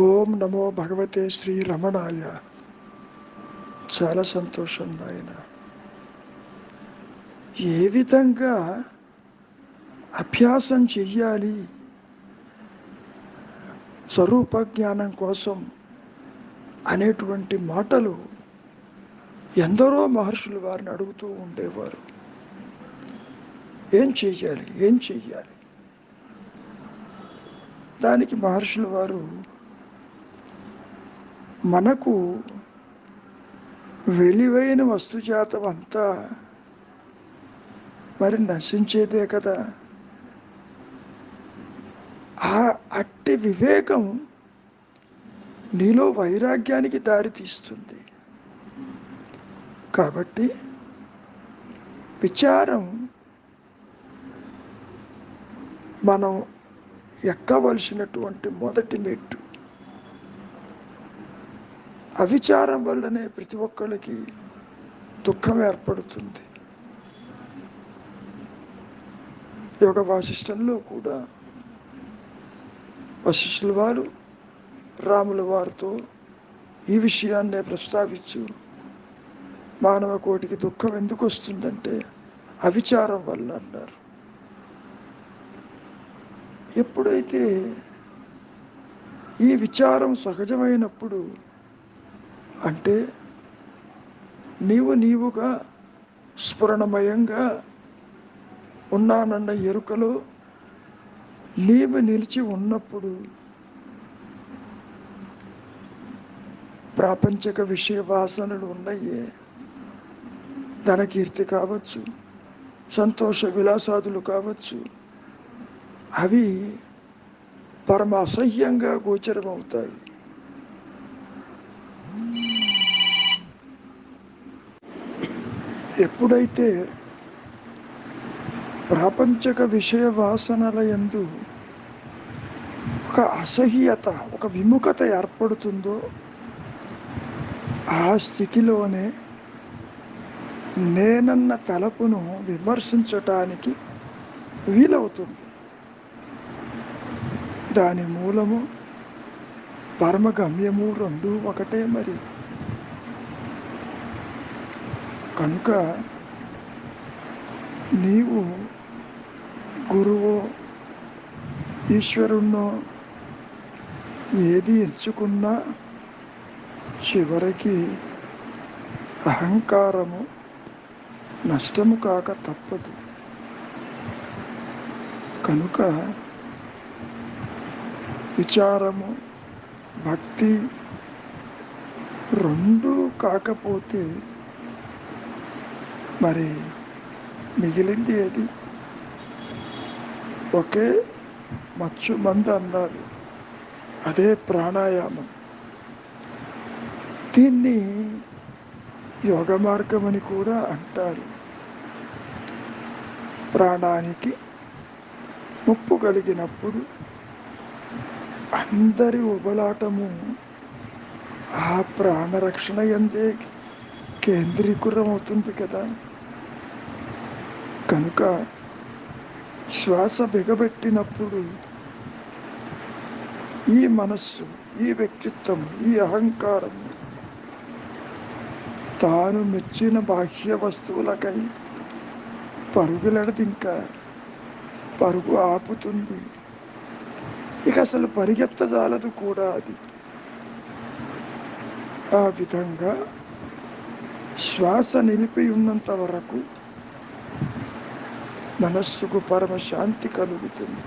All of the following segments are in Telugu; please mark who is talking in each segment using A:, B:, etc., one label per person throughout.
A: ఓం నమో భగవతే శ్రీ రమణాయ. చాలా సంతోషం నాయన. ఏ విధంగా అభ్యాసం చెయ్యాలి? స్వరూప జ్ఞానం కోసం అనేటువంటి మాటలు ఎందరో మహర్షులు వారిని అడుగుతూ ఉండేవారు. ఏం చెయ్యాలి? ఏం చెయ్యాలి? దానికి మహర్షుల వారు మనకు వెలివైన వస్తుజాతం అంతా మరి నశించేదే కదా. ఆ అట్టి వివేకం నీలో వైరాగ్యానికి దారి తీస్తుంది కాబట్టి విచారం మనం ఎక్కవలసినటువంటి మొదటి మెట్టు అవిచారం వల్లనే ప్రతి ఒక్కరికి దుఃఖం ఏర్పడుతుంది. యోగ వాసిష్టంలో కూడా వశిష్ఠుల వారు రాముల వారితో ఈ విషయాన్నే ప్రస్తావించు మానవ కోటికి దుఃఖం ఎందుకు వస్తుందంటే అవిచారం వల్ల అన్నారు. ఎప్పుడైతే ఈ విచారం సహజమైనప్పుడు అంటే నీవు నీవుగా స్ఫురణమయంగా ఉన్నానన్న ఎరుకలో నీవు నిలిచి ఉన్నప్పుడు ప్రాపంచిక విషయ వాసనలు ఉన్నాయే ధనకీర్తి కావచ్చు సంతోష విలాసాదులు కావచ్చు అవి పరమ అసహ్యంగా గోచరమవుతాయి. ఎప్పుడైతే ప్రాపంచక విషయ వాసనల ఎందు ఒక అసహ్యత ఒక విముఖత ఏర్పడుతుందో ఆ స్థితిలోనే నేనన్న తలపును విమర్శించటానికి వీలవుతుంది. దాని మూలము పరమ గమ్యము రెండు ఒకటే మరి. కనుక నీవు గురువో ఈశ్వరుణ్ణో ఏది ఎంచుకున్నా చివరికి అహంకారము నష్టము కాక తప్పదు. కనుక విచారము భక్తి రెండు కాకపోతే మరి మిగిలింది ఏది? ఒకే మచ్చు మంది అన్నారు. అదే ప్రాణాయామం. దీన్ని యోగ మార్గం అని కూడా అంటారు. ప్రాణానికి ముప్పు కలిగినప్పుడు అందరి ఉబలాటము. ఆ ప్రాణరక్షణ ఎందే కేంద్రీకృతం అవుతుంది కదా. కనుక శ్వాస బిగబెట్టినప్పుడు ఈ మనస్సు ఈ వ్యక్తిత్వం ఈ అహంకారం తాను మెచ్చిన బాహ్య వస్తువులకై పరుగులడది ఇంకా పరుగు ఆపుతుంది. ఇక అసలు పరిగెత్తజాలదు కూడా అది. ఆ విధంగా శ్వాస నిలిపి ఉన్నంత వరకు మనస్సుకు పరమశాంతి కలుగుతుంది.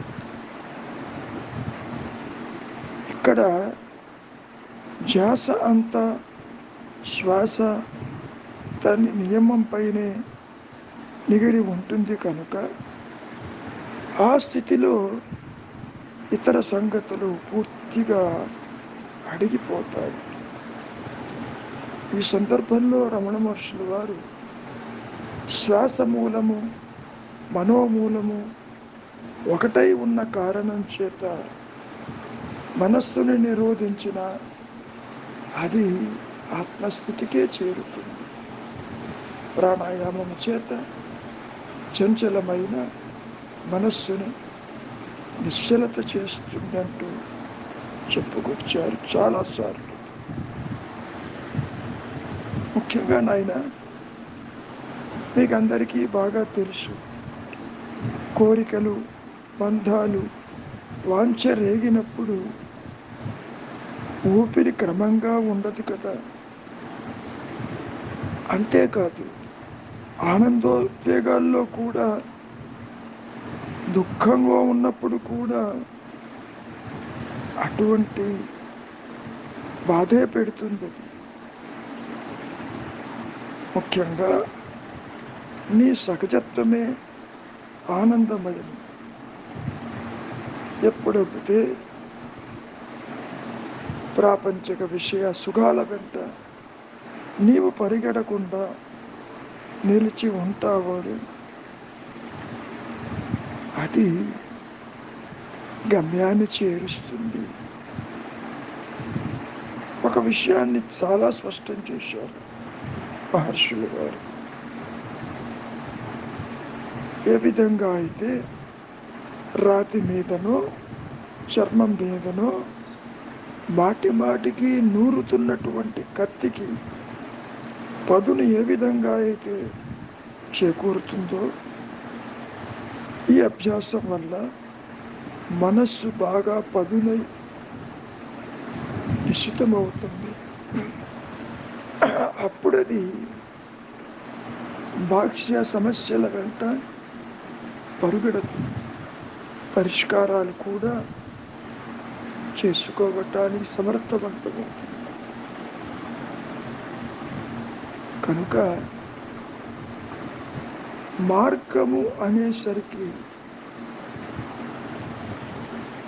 A: ఇక్కడ ధ్యాస అంతా శ్వాస దాని నియమంపైనే నిగిడి ఉంటుంది కనుక ఆ స్థితిలో ఇతర సంగతులు పూర్తిగా అడిగిపోతాయి. ఈ సందర్భంలో రమణ మహర్షులు వారు శ్వాస మూలము మనోమూలము ఒకటై ఉన్న కారణం చేత మనస్సుని నిరోధించిన అది ఆత్మస్థితికే చేరుతుంది. ప్రాణాయామం చేత చంచలమైన మనస్సుని నిశ్చలత చేస్తుందంటూ చెప్పుకొచ్చారు చాలాసార్లు ముఖ్యంగా నాయన మీకు అందరికీ బాగా తెలుసు. కోరికలు బంధాలు వాంఛ రేగినప్పుడు ఊపిరి క్రమంగా ఉండదు కదా. అంతేకాదు ఆనందోద్వేగాల్లో కూడా దుఃఖంగా ఉన్నప్పుడు కూడా అటువంటి బాధే పెడుతుంది అది. ముఖ్యంగా నీ సహజత్వమే ఆనందమయం. ఎప్పుడైతే ప్రాపంచిక విషయ సుఖాల వెంట నీవు పరిగెడకుండా నిలిచి ఉంటావాడు అది గమ్యాన్ని చేరుస్తుంది. ఒక విషయాన్ని చాలా స్పష్టం చేశారు మహర్షులు గారు. ఏ విధంగా అయితే రాతి మీదనో చర్మం మీదనో మాటి మాటికి నూరుతున్నటువంటి కత్తికి పదును ఏ విధంగా అయితే చేకూరుతుందో ఈ అభ్యాసం వల్ల మనస్సు బాగా పదునై నిశ్చితమవుతుంది అప్పుడది బాహ్య సమస్యల వెంట పరుగెడదు పరిష్కారాలు కూడా చేసుకోవటానికి సమర్థవంతమవుతుంది. కనుక మార్గము అనేసరికి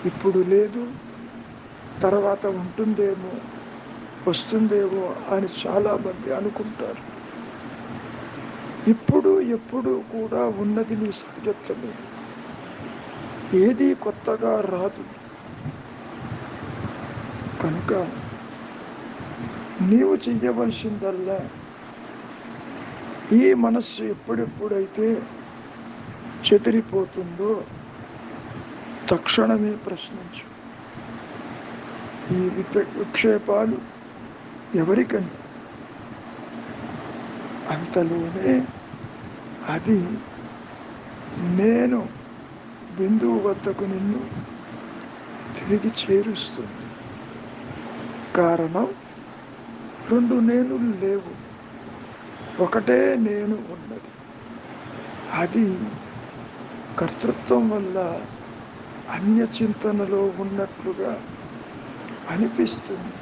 A: ఇప్పుడు లేదు తర్వాత ఉంటుందేమో వస్తుందేమో అని చాలామంది అనుకుంటారు. ఇప్పుడు ఎప్పుడు కూడా ఉన్నది నీ సహజత్వమే. ఏది కొత్తగా రాదు. కనుక నీవు చెయ్యవలసిందల్లా ఈ మనస్సు ఎప్పుడెప్పుడైతే చెదిరిపోతుందో తక్షణమే ప్రశ్నించు. ఈ విక్షేపాలు ఎవరికని? అంతలోనే అది నేను బిందువు వద్దకు నిన్ను తిరిగి చేరుస్తుంది. కారణం రెండు నేను లేవు. ఒకటే నేను ఉన్నది. అది కర్తృత్వం వల్ల అన్య చింతనలో ఉన్నట్లుగా అనిపిస్తుంది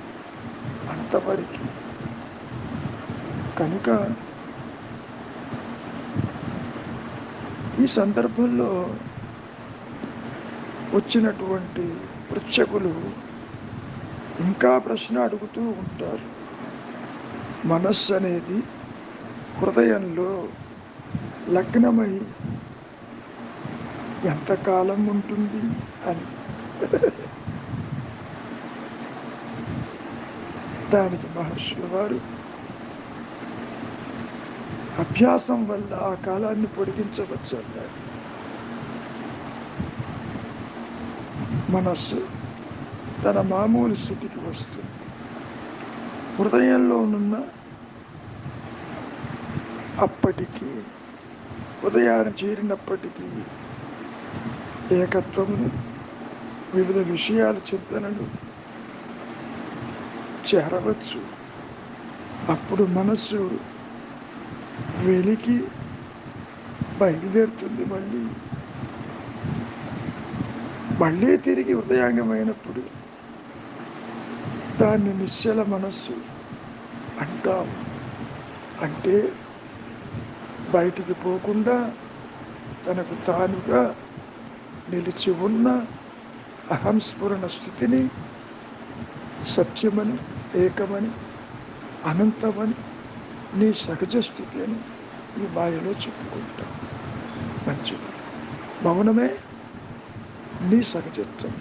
A: అంతవరకు. కనుక ఈ సందర్భంలో వచ్చినటువంటి పృచ్ఛకులు ఇంకా ప్రశ్న అడుగుతూ ఉంటారు. మనస్సు అనేది హృదయంలో లగ్నమై ఎంతకాలం ఉంటుంది అని. దానికి మహర్షుల వారు అభ్యాసం వల్ల ఆ కాలాన్ని పొడిగించవచ్చు అన్నారు. మనస్సు తన మామూలు స్థితికి వస్తుంది. హృదయంలో ఉన్న అప్పటికి ఉదయాన్ని చేరినప్పటికీ ఏకత్వము వివిధ విషయాల చింతనలు చేరవచ్చు. అప్పుడు మనస్సు వెలికి బయలుదేరుతుంది మళ్ళీ. మళ్ళీ తిరిగి ఉదయాంగమైనప్పుడు దాన్ని నిశ్చల మనస్సు అంటాం. అంటే బయటికి పోకుండా తనకు తానుగా నిలిచి ఉన్న అహంస్ఫురణ స్థితిని సత్యమని ఏకమని అనంతమని నీ సహజ స్థితి అని ఈ మాయలో చెప్పుకుంటాం. మంచిది. మౌనమే నీ సహజత్వం.